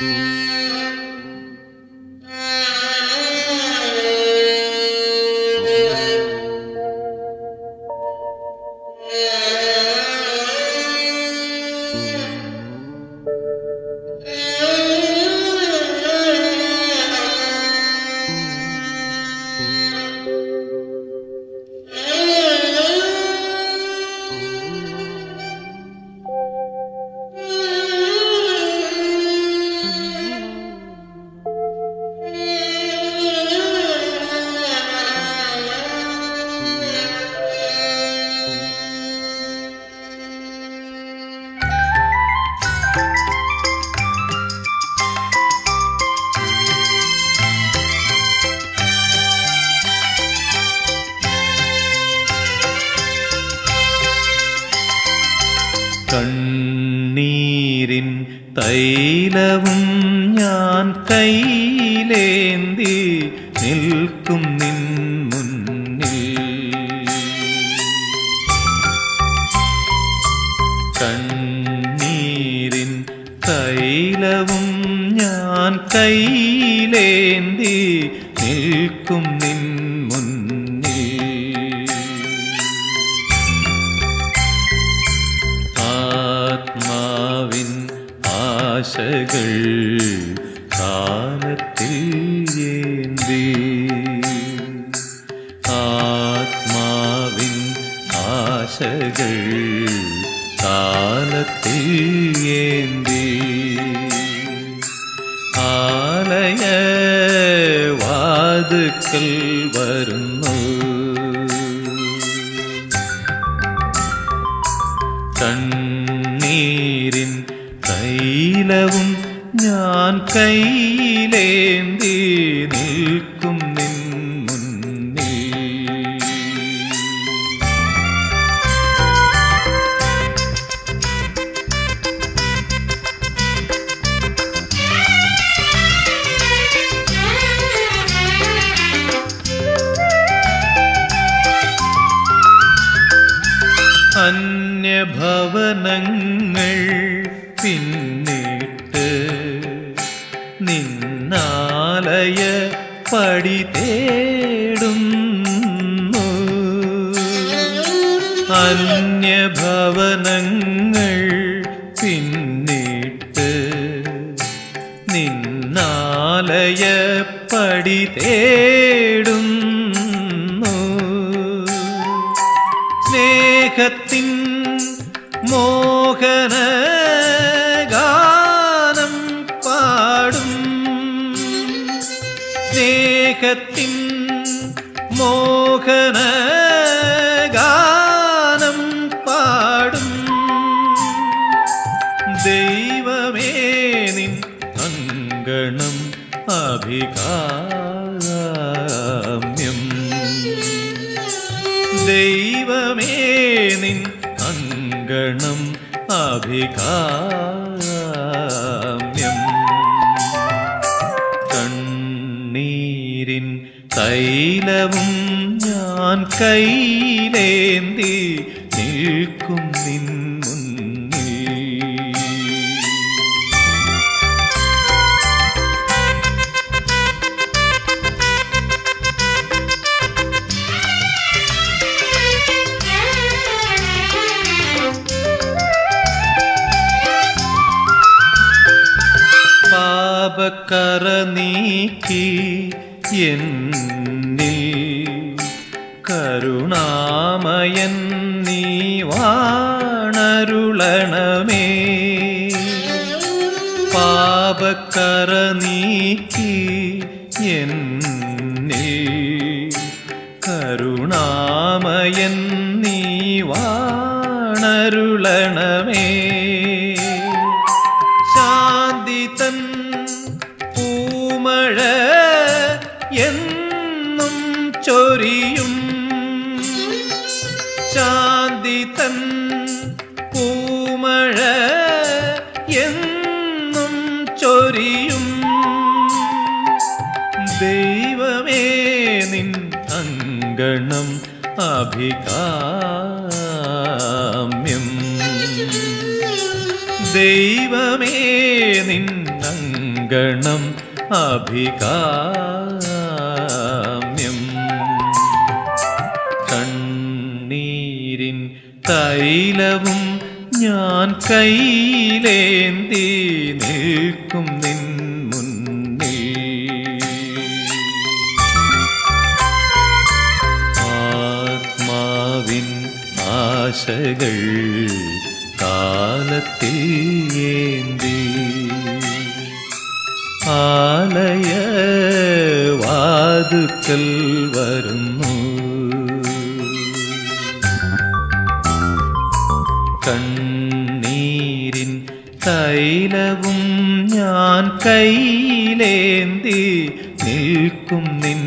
Mm-hmm. കണ്ണീരിൻ തൈലവും ഞാൻ കയ്യിലേന്തി നിൽക്കും നിൻ മുന്നിൽ. കണ്ണീരിൻ തൈലവും ഞാൻ കയ്യിലേന്തി നിൽക്കും നിൻ ആശകൾ കാലത്തിൽ ഏന്തി ആത്മാവിൻ ആശകൾ കാലത്തിൽ ഏന്തി ആലയ വാതുക്കൽ വരുന്നു കണ്ണീരിൻ തൈലവും ഞാൻ കയ്യിലേന്തി നിൽക്കും നിൻ മുന്നിൽ. അന്യഭവനങ്ങൾ പിന്നിട്ട് നിന്നാലയ പടി തേടുന്നു. അന്യഭവനങ്ങൾ പിന്നിട്ട് നിന്നാലയ പടി തേടുന്നു. സ്നേഹത്തിൻ മോഹന മോഹന ഗാനം പാടും. ദൈവമേ നിൻ അങ്കണം അഭികാമ്യം. ദൈവമേ നിൻ അങ്കണം അഭികാമ്യം. കണ്ണീരിൻ തൈലവും ഞാൻ കൈയിലേന്തി നിൽക്കും നിൻ മുന്നിൽ. പാപക്കറ നീക്കി എന്നിൽ കരുണാമയൻ നീ വാണരുളണമേ. പാപക്കറ നീക്കി എന്നിൽ കരുണാമയൻ നീ വാണരുളണമേ. ശാന്തി പൂമഴ എന്നും ചൊരിയും പൂമഴ എന്നും ചൊരിയും. ദൈവമേ നിൻ അങ്കണം അഭികാമ്യം. ദൈവമേ നിൻ അങ്കണം അഭികാമ്യം. കണ്ണീരിൻ തൈലവും ഞാൻ കയ്യിലേന്തി നിൽക്കും നിൻ മുന്നിൽ. ആത്മാവിൻ ആശകൾ കാലത്തിൽ ഏന്തി. ആലയ വാതുക്കൽ വരുന്നു. തൈലവും ഞാൻ കയ്യിലേന്തി നിൽക്കും നിൻ